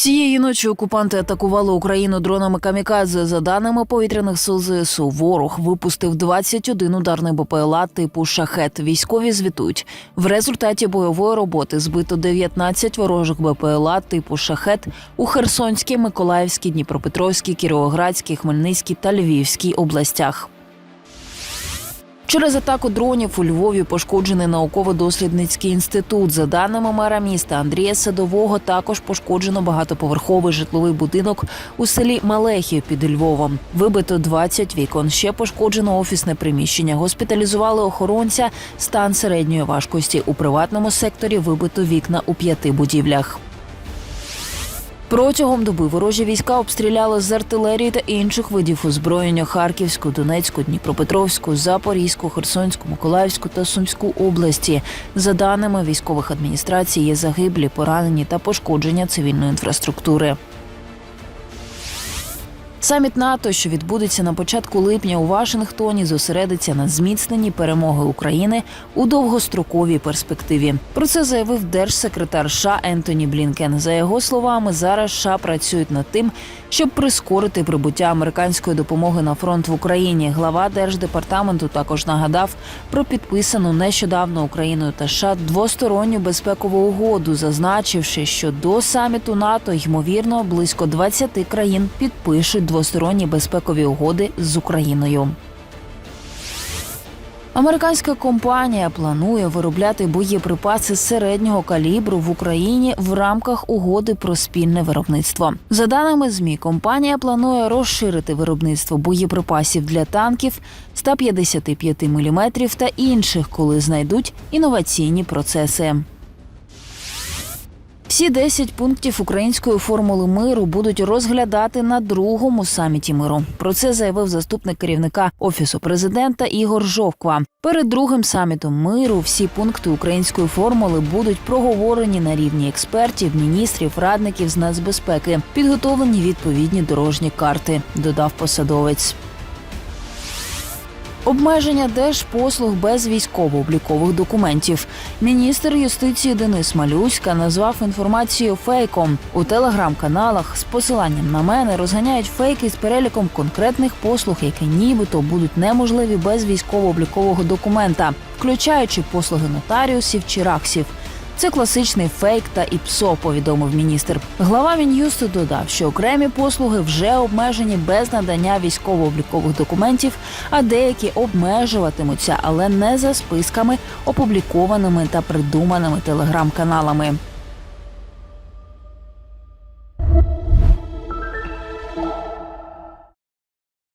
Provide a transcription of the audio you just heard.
Цієї ночі окупанти атакували Україну дронами камікадзе. За даними повітряних сил ЗСУ, ворог випустив 21 ударний БПЛА типу шахет. Військові звітують. В результаті бойової роботи збито 19 ворожих БПЛА типу шахет у Херсонській, Миколаївській, Дніпропетровській, Кіровоградській, Хмельницькій та Львівській областях. Через атаку дронів у Львові пошкоджений науково-дослідницький інститут. За даними мера міста Андрія Садового, також пошкоджено багатоповерховий житловий будинок у селі Малехів під Львовом. Вибито 20 вікон. Ще пошкоджено офісне приміщення. Госпіталізували охоронця. Стан середньої важкості у приватному секторі вибито вікна у п'яти будівлях. Протягом доби ворожі війська обстріляли з артилерії та інших видів озброєння Харківську, Донецьку, Дніпропетровську, Запорізьку, Херсонську, Миколаївську та Сумську області. За даними військових адміністрацій, є загиблі, поранені та пошкодження цивільної інфраструктури. Саміт НАТО, що відбудеться на початку липня у Вашингтоні, зосередиться на зміцненні перемоги України у довгостроковій перспективі. Про це заявив держсекретар США Ентоні Блінкен. За його словами, зараз США працюють над тим, щоб прискорити прибуття американської допомоги на фронт в Україні. Глава держдепартаменту також нагадав про підписану нещодавно Україною та США двосторонню безпекову угоду, зазначивши, що до саміту НАТО ймовірно близько 20 країн підпишуть двосторонні безпекові угоди з Україною. Американська компанія планує виробляти боєприпаси середнього калібру в Україні в рамках угоди про спільне виробництво. За даними змі, компанія планує розширити виробництво боєприпасів для танків 155 мм та інших, коли знайдуть інноваційні процеси. Всі 10 пунктів української формули миру будуть розглядати на другому саміті миру. Про це заявив заступник керівника офісу президента Ігор Жовква. Перед другим самітом миру всі пункти української формули будуть проговорені на рівні експертів, міністрів, радників з нацбезпеки. Підготовлені відповідні дорожні карти. Додав посадовець. Обмеження держпослуг без військово-облікових документів. Міністр юстиції Денис Малюська назвав інформацію фейком. У телеграм-каналах з посиланням на мене розганяють фейки з переліком конкретних послуг, які нібито будуть неможливі без військово-облікового документа, включаючи послуги нотаріусів чи раксів. Це класичний фейк та ІПСО, повідомив міністр. Глава мін'юсту додав, що окремі послуги вже обмежені без надання військово-облікових документів, а деякі обмежуватимуться, але не за списками, опублікованими та придуманими телеграм-каналами.